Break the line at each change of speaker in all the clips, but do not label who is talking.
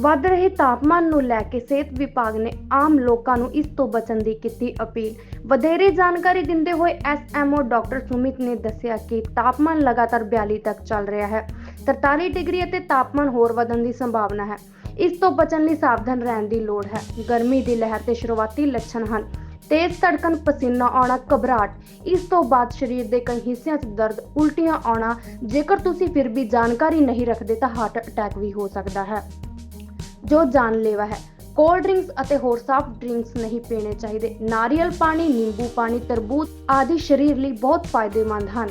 ਵੱਧ ਰਹੇ ਤਾਪਮਾਨ ਨੂੰ ਲੈ ਕੇ ਸਿਹਤ ਵਿਭਾਗ ਨੇ ਆਮ ਲੋਕਾਂ ਨੂੰ ਇਸ ਤੋਂ ਬਚਣ ਦੀ ਕੀਤੀ ਅਪੀਲ। ਵਧੇਰੇ ਜਾਣਕਾਰੀ ਦਿੰਦੇ ਹੋਏ ਐਸਐਮਓ ਡਾਕਟਰ ਸੁਮਿਤ ਨੇ ਦੱਸਿਆ ਕਿ ਤਾਪਮਾਨ ਲਗਾਤਾਰ 42 ਤੱਕ ਚੱਲ ਰਿਹਾ ਹੈ। 43 ਡਿਗਰੀ ਅਤੇ ਤਾਪਮਾਨ ਹੋਰ ਵਧਣ ਦੀ ਸੰਭਾਵਨਾ ਹੈ। ਇਸ ਤੋਂ ਬਚਣ ਲਈ ਸਾਵਧਾਨ ਰਹਿਣ ਦੀ ਲੋੜ ਹੈ। ਗਰਮੀ ਦੀ ਲਹਿਰ ਦੇ ਸ਼ੁਰੂਆਤੀ ਲੱਛਣ ਹਨ। ਤੇਜ਼ ਧੜਕਣ, ਪਸੀਨਾ ਆਉਣਾ, ਘਬਰਾਹਟ, ਇਸ ਤੋਂ ਬਾਅਦ ਸਰੀਰ ਦੇ ਕਈ ਹਿੱਸਿਆਂ 'ਚ ਦਰਦ, ਉਲਟੀਆਂ ਆਉਣਾ। ਜੇਕਰ ਤੁਸੀਂ ਫਿਰ ਵੀ ਜਾਣਕਾਰੀ ਨਹੀਂ ਰੱਖਦੇ ਤਾਂ ਹਾਰਟ ਅਟੈਕ ਵੀ ਹੋ ਸਕਦਾ ਹੈ। ਜੋ ਜਾਨਲੇਵਾ ਹੈ। ਕੋਲਡ ਡਰਿੰਕਸ ਅਤੇ ਹੋਰ ਸਾਫਟ ਡਰਿੰਕਸ ਨਹੀਂ ਪੀਣੇ ਚਾਹੀਦੇ। ਨਾਰੀਅਲ ਪਾਣੀ, ਨਿੰਬੂ ਪਾਣੀ, ਤਰਬੂਜ ਆਦਿ ਸਰੀਰ ਲਈ ਬਹੁਤ ਫਾਇਦੇਮੰਦ ਹਨ।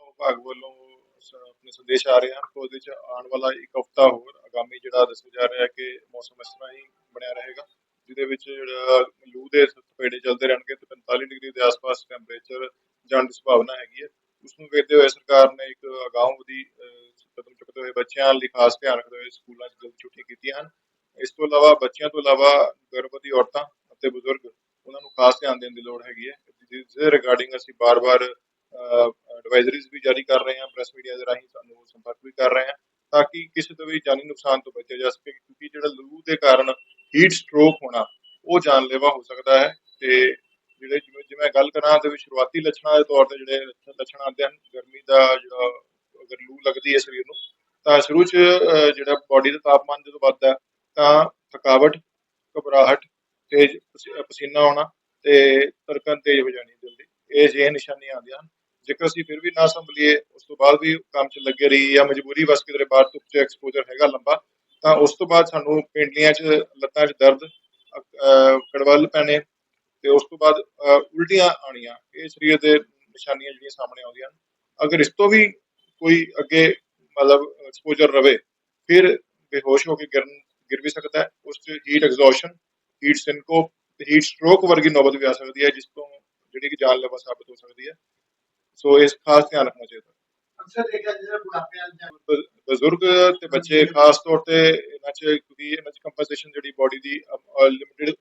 ਵਿਭਾਗ ਵੱਲੋਂ ਆਪਣੇ ਸੰਦੇਸ਼ ਆ ਰਹੇ ਹਨ ਕਿ ਉਹਦੇ ਚ ਆਉਣ ਵਾਲਾ ਇੱਕ ਹਫਤਾ ਹੋਰ ਆਗਾਮੀ ਜਿਹੜਾ ਦੱਸਿਆ ਜਾ ਰਿਹਾ ਹੈ ਕਿ ਮੌਸਮ ਇਸ ਤਰ੍ਹਾਂ ਹੀ ਬਣਿਆ ਰਹੇਗਾ, ਜਿਹਦੇ ਵਿੱਚ ਜਿਹੜਾ ਲੂ ਦੇ ਥਪੇੜੇ ਚੱਲਦੇ ਰਹਿਣਗੇ ਤੇ 45 ਡਿਗਰੀ ਦੇ ਆਸ-ਪਾਸ ਟੈਂਪਰੇਚਰ ਜਾਣ ਦੀ ਸੰਭਾਵਨਾ ਹੈਗੀ ਹੈ। ਉਸ ਨੂੰ ਵੇਖਦੇ ਹੋਏ ਸਰਕਾਰ ਨੇ ਇੱਕ ਅਗਾਊਂ ਦੀ ਕਦਮ ਚੁੱਕਦੇ ਹੋਏ ਬੱਚਿਆਂ ਲਈ ਖਾਸ ਧਿਆਨ ਰੱਖਦੇ ਹੋਏ ਸਕੂਲਾਂ 'ਚ ਜਲਦੀ ਛੁੱਟੀਆਂ ਕੀਤੀਆਂ ਹਨ। ਇਸ ਤੋਂ ਇਲਾਵਾ ਬੱਚਿਆਂ ਤੋਂ ਇਲਾਵਾ ਗਰਭਵਤੀ ਔਰਤਾਂ ਅਤੇ ਬਜ਼ੁਰਗ, ਉਹਨਾਂ ਨੂੰ ਖਾਸ ਧਿਆਨ ਦੇਣ ਦੀ ਲੋੜ ਹੈਗੀ ਹੈ। ਜਿਸ ਦੇ ਰਿਗਾਰਡਿੰਗ ਅਸੀਂ ਬਾਰ-ਬਾਰ ਐਡਵਾਈਜ਼ਰੀਜ਼ ਵੀ ਜਾਰੀ ਕਰ ਰਹੇ ਹਾਂ ਪ੍ਰੈਸ ਮੀਡੀਆ ਦੇ ਰਾਹੀਂ ਸਾਨੂੰ ਸੰਪਰਕ ਵੀ ਕਰ ਰਹੇ ਹਾਂ ਤਾਂ ਕਿ ਕਿਸੇ ਤੋਂ ਵੀ ਜਾਨੀ ਨੁਕਸਾਨ ਤੋਂ ਬਚਿਆ ਜਾ ਸਕੇ ਕਿਉਂਕਿ ਜਿਹੜਾ ਲੂ ਦੇ ਕਾਰਨ ਹੀਟ ਸਟ੍ਰੋਕ ਹੋਣਾ, ਉਹ ਜਾਨਲੇਵਾ ਹੋ ਸਕਦਾ ਹੈ ਤੇ ਜਿਹੜੇ ਜਿਵੇਂ ਜਿਵੇਂ ਗੱਲ ਕਰਾਂ ਤੇ ਵੀ ਸ਼ੁਰੂਆਤੀ ਲੱਛਣਾਂ ਦੇ ਤੌਰ ਤੇ ਜਿਹੜੇ ਲੱਛਣ ਆਉਂਦੇ ਹਨ, ਗਰਮੀ ਦਾ ਜਿਹੜਾ ਅਗਰ ਲੂ ਲੱਗਦੀ ਹੈ ਸਰੀਰ ਨੂੰ, ਤਾਂ ਸ਼ੁਰੂ 'ਚ ਜਿਹੜਾ ਬਾਡੀ ਦਾ ਤਾਪਮਾਨ ਜਦੋਂ ਵੱਧਦਾ ਤਾਂ ਥਕਾਵਟ, ਘਬਰਾਹਟ, ਤੇਜ਼ ਪਸੀਨਾ ਆਉਣਾ ਤੇ ਧੜਕਣ ਤੇਜ਼ ਹੋ ਜਾਣੀ ਦਿਲ ਦੀ ਇਹ ਜਿਹੇ ਨਿਸ਼ਾਨੀਆਂ ਆਉਂਦੀਆਂ ਹਨ। ਜੇਕਰ ਅਸੀਂ ਫਿਰ ਵੀ ਨਾ ਸੰਭਲੀਏ, ਉਸ ਤੋਂ ਬਾਅਦ ਵੀ ਕੰਮ 'ਚ ਲੱਗੇ ਰਹੀ ਜਾਂ ਮਜਬੂਰੀ ਵਸ ਕਿਧਰੇ ਬਾਹਰ ਧੁੱਪ 'ਚ ਐਕਸਪੋਜ਼ਰ ਹੈਗਾ ਲੰਬਾ, ਤਾਂ ਉਸ ਤੋਂ ਬਾਅਦ ਸਾਨੂੰ ਪਿੰਡਲੀਆਂ 'ਚ ਲੱਤਾਂ 'ਚ ਦਰਦ ਕੜਵਲ ਪੈਣੇ ਤੇ ਉਸ ਤੋਂ ਬਾਅਦ ਉਲਟੀਆਂ ਆਣੀਆਂ ਇਹ ਸਰੀਰ ਦੇ ਨਿਸ਼ਾਨੀਆਂ ਜਿਹੜੀਆਂ ਸਾਹਮਣੇ ਆਉਂਦੀਆਂ ਹਨ। ਅਗਰ ਇਸ ਤੋਂ ਵੀ ਕੋਈ ਅੱਗੇ ਮਤਲਬ ਐਕਸਪੋਜ਼ਰ ਰਵੇ ਫਿਰ ਬੇਹੋਸ਼ ਹੋ ਕੇ ਗਿਰਨ ਗਿਰ ਵੀ ਸਕਦਾ ਹੈ। ਉਸ 'ਚ ਹੀਟ ਐਗਜ਼ੌਸ਼ਨ ਹੀਟ ਸਿੰਕੋਪ ਤੇ ਹੀਟ ਸਟ੍ਰੋਕ ਵਰਗੀ ਨੌਬਤ ਵੀ ਆ ਸਕਦੀ ਹੈ ਜਿਸ ਤੋਂ ਜਿਹੜੀ ਕਿ ਜਾਨਲੇਵਾ ਸਾਬਤ ਹੋ ਸਕਦੀ ਹੈ। ਸੋ ਇਸ ਖਾਸ ਧਿਆਨ ਰੱਖਣਾ ਚਾਹੀਦਾ।
ਅਕਸਰ ਦੇਖਿਆ ਜਿਹੜਾ ਬੁਢਾਪੇ ਵਾਲੇ ਜਾਂ
ਬ- ਬਜ਼ੁਰਗ ਤੇ ਬੱਚੇ ਖਾਸ ਤੌਰ ਤੇ ਇਹਨਾਂ 'ਚ ਕਿਉਂਕਿ ਇਹਨਾਂ 'ਚ ਕੰਪਨਸੇਸ਼ਨ ਜਿਹੜੀ ਬਾਡੀ ਦੀ ਲਿਮਿਟਿਡ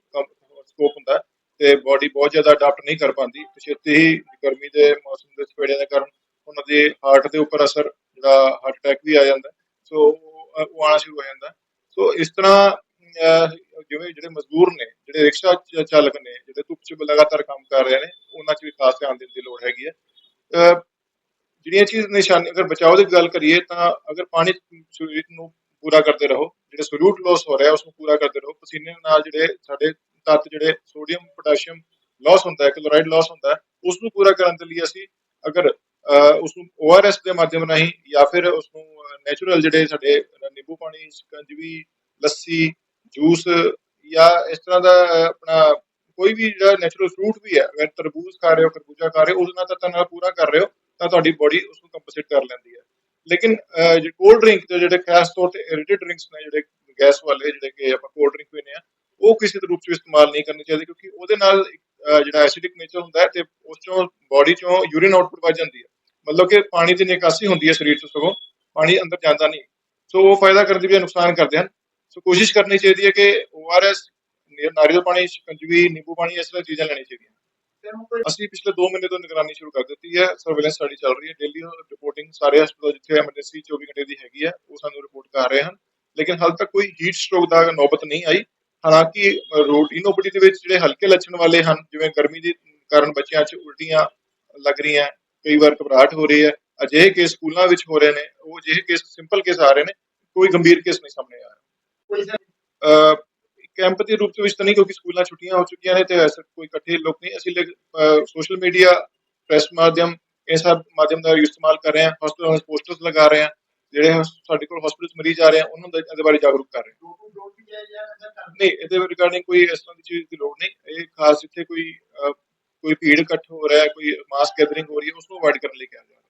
ਤੇ ਬਾਡੀ ਬਹੁਤ ਜ਼ਿਆਦਾ ਅਡਾਪਟ ਨਹੀਂ ਕਰ ਪਾਉਂਦੀ। ਤੇ ਹੀ ਗਰਮੀ ਦੇ ਮੌਸਮ ਦੇ ਸਪੇੜਿਆਂ ਦੇ ਕਾਰਨ ਉਹਨਾਂ ਦੇ ਹਾਰਟ ਦੇ ਉੱਪਰ ਅਸਰ ਜਿਹੜਾ ਹਾਰਟ ਅਟੈਕ ਵੀ ਆ ਜਾਂਦਾ। ਸੋ ਉਹ ਉਹ ਸ਼ੁਰੂ ਹੋ ਜਾਂਦਾ। ਸੋ ਇਸ ਤਰ੍ਹਾਂ ਜਿਵੇਂ ਜਿਹੜੇ ਮਜ਼ਦੂਰ ਨੇ ਜਿਹੜੇ ਰਿਕਸ਼ਾ ਚਾਲਕ ਨੇ ਜਿਹੜੇ ਧੁੱਪ 'ਚ ਲਗਾਤਾਰ ਕੰਮ ਕਰ ਰਹੇ ਨੇ ਉਹਨਾਂ 'ਚ ਵੀ ਖਾਸ ਧਿਆਨ ਦੇਣ ਦੀ ਲੋੜ ਹੈਗੀ ਹੈ ਅਹ, ਜਿਹੜੀਆਂ ਚੀਜ਼ ਨਿਸ਼ਾਨੀ ਅਗਰ ਬਚਾਓ ਦੀ ਗੱਲ ਕਰੀਏ ਤਾਂ ਅਗਰ ਪਾਣੀ ਸਰੀਰ ਨੂੰ ਪੂਰਾ ਕਰਦੇ ਰਹੋ ਜਿਹੜੇ ਸੋਲੂਟ ਲਾਸ ਹੋ ਰਿਹਾ ਉਸ ਨੂੰ ਪੂਰਾ ਕਰਦੇ ਰਹੋ। ਪਸੀਨੇ ਨਾਲ ਜਿਹੜੇ ਸਾਡੇ ਤੱਤ ਜਿਹੜੇ ਸੋਡੀਅਮ ਪੋਟਾਸ਼ੀਅਮ ਲਾਸ ਹੁੰਦਾ ਹੈ ਕਲੋਰਾਈਡ ਲਾਸ ਹੁੰਦਾ ਹੈ ਉਸ ਨੂੰ ਪੂਰਾ ਕਰਨ ਦੇ ਲਈ ਅਸੀਂ ਅਗਰ ਅਹ, ਉਸ ਨੂੰ ORS ਦੇ ਮਾਧਿਅਮ ਰਾਹੀਂ ਜਾਂ ਫਿਰ ਉਸ ਨੂੰ ਨੈਚੁਰਲ ਜਿਹੜੇ ਸਾਡੇ ਨਿੰਬੂ ਪਾਣੀ ਸ਼ਿਕੰਜਵੀ ਲੱਸੀ ਜੂਸ ਜਾਂ ਇਸ ਤਰ੍ਹਾਂ ਦਾ ਆਪਣਾ ਕੋਈ ਵੀ ਜਿਹੜਾ ਨੈਚੁਰਲ ਫਰੂਟ ਵੀ ਹੈ ਅਗਰ ਤਰਬੂਜ ਖਾ ਰਹੇ ਹੋ ਖਰਬੂਜਾ ਖਾ ਰਹੇ ਹੋ ਉਸ ਨਾਲ ਤੱਤਾਂ ਨਾਲ ਪੂਰਾ ਕਰ ਰਹੇ ਹੋ ਤਾਂ ਤੁਹਾਡੀ ਬੋਡੀ ਉਸ ਨੂੰ ਕੰਪਨਸੇਟ ਕਰ ਲੈਂਦੀ ਹੈ। ਲੇਕਿਨ ਜੇ ਕੋਲਡ ਡਰਿੰਕ ਤੇ ਜਿਹੜੇ ਖਾਸ ਤੌਰ ਤੇ ਐਰਿਟਡ ਡਰਿੰਕਸ ਨੇ ਜਿਹੜੇ ਗੈਸ ਵਾਲੇ ਜਿਹੜੇ ਕਿ ਆਪਾਂ ਕੋਲਡ ਡਰਿੰਕ ਪੀਂਦੇ ਆ ਉਹ ਕਿਸੇ ਦੇ ਰੂਪ ਚ ਇਸਤੇਮਾਲ ਨਹੀਂ ਕਰਨੀ ਚਾਹੀਦੀ ਕਿਉਂਕਿ ਉਹਦੇ ਨਾਲ ਜਿਹੜਾ ਐਸਿਡਿਕ ਨੇਚਰ ਹੁੰਦਾ ਹੈ ਤੇ ਉਸ ਚੋਂ ਬਾਡੀ ਚੋਂ ਯੂਰਿਨ ਆਊਟਪੁੱਟ ਵੱਧ ਜਾਂਦੀ ਹੈ। ਮਤਲਬ ਕਿ ਪਾਣੀ ਦੀ ਨਿਕਾਸੀ ਹੁੰਦੀ ਹੈ ਸਰੀਰ ਚ ਸਗੋਂ, ਪਾਣੀ ਅੰਦਰ ਜਾਂਦਾ ਨਹੀਂ। ਸੋ ਉਹ ਫਾਇਦਾ ਕਰਨ ਦੀ ਨੁਕਸਾਨ ਕਰਦੇ ਹਨ। ਸੋ ਕੋਸ਼ਿਸ਼ ਕਰਨੀ ਚਾਹੀਦੀ ਹੈ ਕਿ ORS ਨਾਰੀਅਲ ਪਾਣੀ, ਸ਼ਿਕੰਜਵੀ, ਨਿੰਬੂ ਪਾਣੀ, ਇਸ ਤਰ੍ਹਾਂ ਚੀਜ਼ਾਂ ਲੈਣੀ ਚਾਹੀਦੀਆਂ। ਅਸੀਂ ਪਿਛਲੇ 2 ਮਹੀਨੇ ਤੋਂ ਨਿਗਰਾਨੀ ਸ਼ੁਰੂ ਕਰ ਦਿੱਤੀ ਹੈ। ਸਰਵੇਲੈਂਸ ਸਾਡੀ ਚੱਲ ਰਹੀ ਹੈ। ਡੇਲੀ ਰਿਪੋਰਟਿੰਗ ਸਾਰੇ ਹਸਪਤਾਲ ਜਿੱਥੇ ਐਮਰਜੈਂਸੀ 24 ਘੰਟੇ ਦੀ ਹੈਗੀ ਹੈ, ਉਹ ਸਾਨੂੰ ਰਿਪੋਰਟ ਕਰ ਰਹੇ ਹਨ। ਲੇਕਿਨ ਹਾਲ ਤੱਕ ਕੋਈ ਹੀਟ ਸਟ੍ਰੋਕ ਦਾ ਨੌਬਤ ਨਹੀਂ ਆਈ। ਹਾਲਾਂਕਿ ਰੂਟੀਨ ਓਪੀਡੀ ਦੇ ਵਿੱਚ ਜਿਹੜੇ ਹਲਕੇ ਲੱਛਣ ਵਾਲੇ ਹਨ, ਜਿਵੇਂ ਗਰਮੀ ਦੇ ਕਾਰਨ ਬੱਚਿਆਂ 'ਚ ਉਲਟੀਆਂ ਲੱਗ ਰਹੀਆਂ, ਕਈ ਵਾਰ ਘਬਰਾਹਟ ਹੋ ਰਹੀ ਹੈ, ਅਜਿਹੇ ਕੇਸ ਸਕੂਲਾਂ ਵਿੱਚ ਹੋ ਰਹੇ ਨੇ, ਉਹ ਅਜਿਹੇ ਕੇਸ ਸਿੰਪਲ ਕੇਸ ਆ ਰਹੇ ਨੇ, ਕੋਈ ਗੰਭੀਰ ਕੇਸ ਨਹੀਂ ਸਾਹਮਣੇ ਆ ਰਿਹਾ। ਕੈਂਪ ਦੇ ਰੂਪ ਵਿੱਚ ਤਾਂ ਨਹੀਂ, ਕਿਉਂਕਿ ਸਕੂਲਾਂ ਛੁੱਟੀਆਂ ਹੋ ਚੁੱਕੀਆਂ ਨੇ, ਤੇ ਐਸਾ ਕੋਈ ਇਕੱਠੇ ਲੋਕ ਨਹੀਂ, ਅਸੀਂ ਸੋਸ਼ਲ ਮੀਡੀਆ ਪ੍ਰੈਸ ਮਾਧਿਅਮ, ਇਹ ਸਭ ਮਾਧਿਅਮ ਦਾ ਇਸਤੇਮਾਲ ਕਰ ਰਹੇ ਹਾਂ ਹਸਪਤਾਲਾਂ ਵਿੱਚ ਪੋਸਟਰਸ ਲਗਾ ਰਹੇ ਹਾਂ ਜਿਹੜੇ ਸਾਡੇ ਕੋਲ ਹਸਪੀਟਲ ਮਰੀਜ਼ ਆ ਰਹੇ ਹਨ ਉਹਨਾਂ ਨੂੰ ਇਹਦੇ ਬਾਰੇ ਜਾਗਰੂਕ ਕਰ ਰਹੇ ਨਹੀਂ, ਇਹਦੇ ਰਿਗਾਰਡਿੰਗ ਕੋਈ ਇਸ ਤਰ੍ਹਾਂ ਦੀ ਚੀਜ਼ ਦੀ ਲੋੜ ਨਹੀਂ। ਇਹ ਖਾਸ ਜਿੱਥੇ ਕੋਈ ਕੋਈ ਭੀੜ ਇਕੱਠ ਹੋ ਰਿਹਾ, ਕੋਈ ਮਾਸ ਗੈਦਰਿੰਗ ਹੋ ਰਹੀ ਹੈ, ਉਸ ਨੂੰ ਅਵਾਇਡ ਕਰਨ ਲਈ ਕਿਹਾ ਜਾ ਰਿਹਾ।